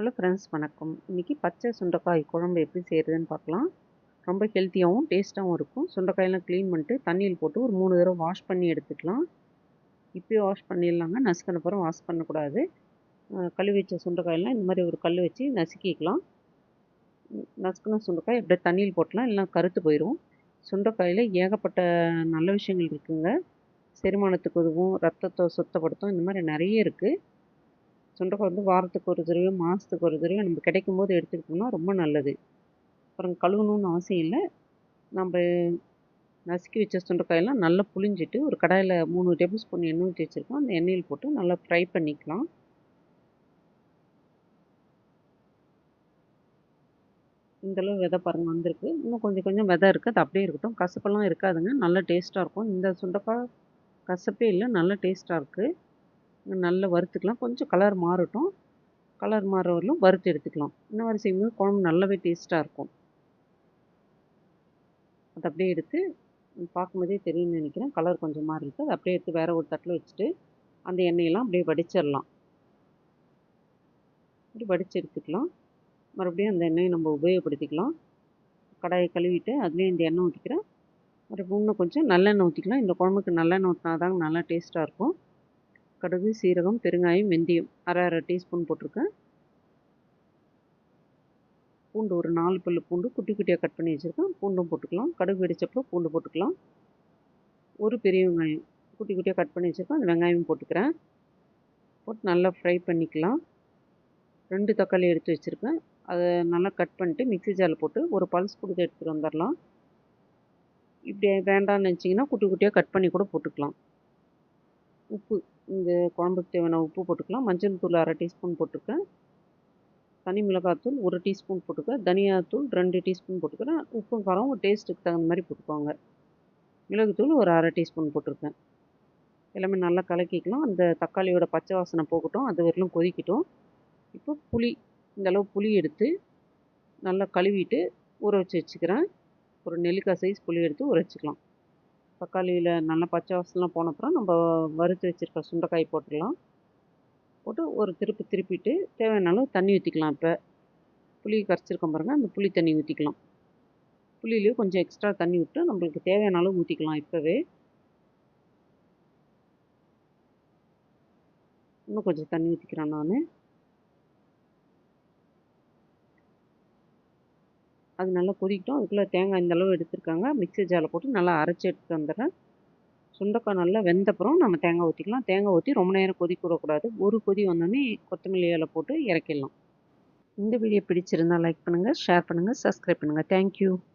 Hello friends வணக்கம். இன்றைக்கி பச்சை சுண்டைக்காய் குழம்பு எப்படி செய்கிறதுன்னு பார்க்கலாம். ரொம்ப ஹெல்த்தியாகவும் டேஸ்ட்டாகவும் இருக்கும். சுண்டைக்காயெல்லாம் க்ளீன் பண்ணிட்டு தண்ணியில் போட்டு ஒரு மூணு தடவை வாஷ் பண்ணி எடுத்துக்கலாம். இப்போயே வாஷ் பண்ணிடலாங்க. நசுக்கின அப்புறம் வாஷ் பண்ணக்கூடாது. கழுவி வச்ச சுண்டைக்காயெல்லாம் இந்த மாதிரி ஒரு கல் வச்சு நசுக்கிக்கலாம். நசுக்கின சுண்டைக்காய் அப்படியே தண்ணியில் போட்டலாம். இல்லைனா கருத்து போயிடும் சுண்டைக்காயில் ஏகப்பட்ட நல்ல விஷயங்கள் இருக்குங்க. செரிமானத்துக்கு உதவும். ரத்தத்தை சுத்தப்படுத்தும். இந்த மாதிரி நிறைய இருக்குது சுண்டைக்காய் வந்து வாரத்துக்கு ஒரு தடவை மாதத்துக்கு ஒரு தடவை நம்ம கிடைக்கும் போது எடுத்துக்கிட்டோம்னா ரொம்ப நல்லது. அப்புறம் கழுவணும்னு அவசியம் இல்லை. நம்ம நசுக்கி வச்ச சுண்டைக்காயெல்லாம் நல்லா புளிஞ்சிட்டு ஒரு கடாயில் மூணு டேபிள் ஸ்பூன் எண்ணெய் ஊற்றி வச்சுருக்கோம். அந்த எண்ணெயில் போட்டு நல்லா ஃப்ரை பண்ணிக்கலாம். இந்தளவு விதை பாருங்கள் வந்திருக்கு. இன்னும் கொஞ்சம் கொஞ்சம் விதை இருக்குது அது அப்படியே இருக்கட்டும். கசப்பெல்லாம் இருக்காதுங்க. நல்ல டேஸ்ட்டாக இருக்கும். இந்த சுண்டைக்காய் கசப்பே இல்லை. நல்ல டேஸ்ட்டாக இருக்குது நல்லா வறுத்துக்கலாம். கொஞ்சம் கலர் மாறட்டும். கலர் மாற வரலும் வறுத்து எடுத்துக்கலாம். இந்த மாதிரி செய்யும்போது குழம்பு நல்லாவே டேஸ்ட்டாக இருக்கும். அதை அப்படியே எடுத்து பார்க்கும்போதே தெரியும்னு நினைக்கிறேன். கலர் கொஞ்சம் மாறி இருக்குது அதை அப்படியே எடுத்து வேறு ஒரு தட்டில் வச்சுட்டு அந்த எண்ணெயெல்லாம் அப்படியே வடிச்சிடலாம். அப்படி வடித்து எடுத்துக்கலாம். மறுபடியும் அந்த எண்ணெயை நம்ம உபயோகப்படுத்திக்கலாம். கடாயை கழுவிட்டு அதுலேயும் இந்த எண்ணெய் ஊற்றிக்கிறேன் மறுபடியும் இன்னும் கொஞ்சம் நல்லெண்ணெய் ஊற்றிக்கலாம் இந்த குழம்புக்கு நல்லெண்ணெய் ஊற்றினா தாங்க நல்லா டேஸ்ட்டாக இருக்கும். கடுகு சீரகம் பெருங்காயம் வெந்தயம். அரை அரை டீஸ்பூன் போட்டிருக்கேன். பூண்டு ஒரு நாலு பல்லு பூண்டு குட்டி குட்டியாக கட் பண்ணி வச்சுருக்கேன். பூண்டும் போட்டுக்கலாம். கடுகு வெடிச்சப்போ பூண்டு போட்டுக்கலாம். ஒரு பெரிய வெங்காயம் குட்டி குட்டியாக கட் பண்ணி வச்சுருக்கேன். அந்த வெங்காயம் போட்டுக்கிறேன். போட்டு நல்லா ஃப்ரை பண்ணிக்கலாம். ரெண்டு தக்காளி எடுத்து வச்சுருக்கேன். அதை நல்லா கட் பண்ணிட்டு மிக்ஸி ஜாரில் போட்டு ஒரு பல்ஸ் கொடுத்து எடுத்துகிட்டு வந்துடலாம். இப்படி வேண்டாம்னு நினச்சிங்கன்னா குட்டி குட்டியாக கட் பண்ணி கூட போட்டுக்கலாம். உப்பு இந்த குழம்புக்கு தேவையான உப்பு போட்டுக்கலாம். மஞ்சள் தூள் அரை டீஸ்பூன் போட்டிருக்கேன். தனி மிளகாத்தூள் ஒரு டீஸ்பூன் போட்டுக்கிறேன் தனியாத்தூள் ரெண்டு டீஸ்பூன் போட்டுக்கிறேன். உப்பும் காரம் டேஸ்ட்டுக்கு தகுந்த மாதிரி போட்டுக்கோங்க. மிளகுத்தூள் ஒரு அரை டீஸ்பூன் போட்டிருக்கேன். எல்லாமே நல்லா கலக்கிக்கலாம். அந்த தக்காளியோட பச்சை வாசனை போகட்டும். அது வரலும் கொதிக்கட்டும். இப்போ புளி இந்த அளவு புளி எடுத்து நல்லா கழுவிட்டு ஊற வச்சு வச்சுக்கிறேன். ஒரு நெல்லிக்காய் சைஸ் புளி எடுத்து ஊற வச்சுக்கலாம். தக்காளியில் நல்லா பச்சை வாசலாம் போன அப்புறம் நம்ம வறுத்து வச்சுருக்க சுண்டைக்காய் போட்டுடலாம் போட்டு ஒரு திருப்பி திருப்பிட்டு தேவையான அளவு தண்ணி ஊற்றிக்கலாம் இப்போ. புளி கரைச்சிருக்கோம் பாருங்கள் அந்த புளி தண்ணி ஊற்றிக்கலாம் புளியிலையும் கொஞ்சம் எக்ஸ்ட்ரா தண்ணி விட்டு நம்மளுக்கு தேவையான அளவு ஊற்றிக்கலாம் இப்போவே. இன்னும் கொஞ்சம் தண்ணி ஊற்றிக்கிறேன் நான். அது நல்லா கொதிக்கட்டும். அதுக்குள்ளே தேங்காய் இந்த அளவு எடுத்துருக்காங்க. மிக்ஸி ஜாரில் போட்டு நல்லா அரைச்சி எடுத்துகிட்டு வந்துடுறேன். சுண்டக்காய் நல்லா வெந்தப்புறம் நம்ம தேங்காய் ஊற்றிக்கலாம் தேங்காய் ஊற்றி ரொம்ப நேரம் கொதிக்க விடக்கூடாது. ஒரு கொதி வந்தோடனே கொத்தமல்லி இலை போட்டு இறக்கிடலாம். இந்த வீடியோ பிடிச்சிருந்தால் லைக் பண்ணுங்கள் ஷேர் பண்ணுங்கள் சப்ஸ்கிரைப் பண்ணுங்கள் தேங்க்யூ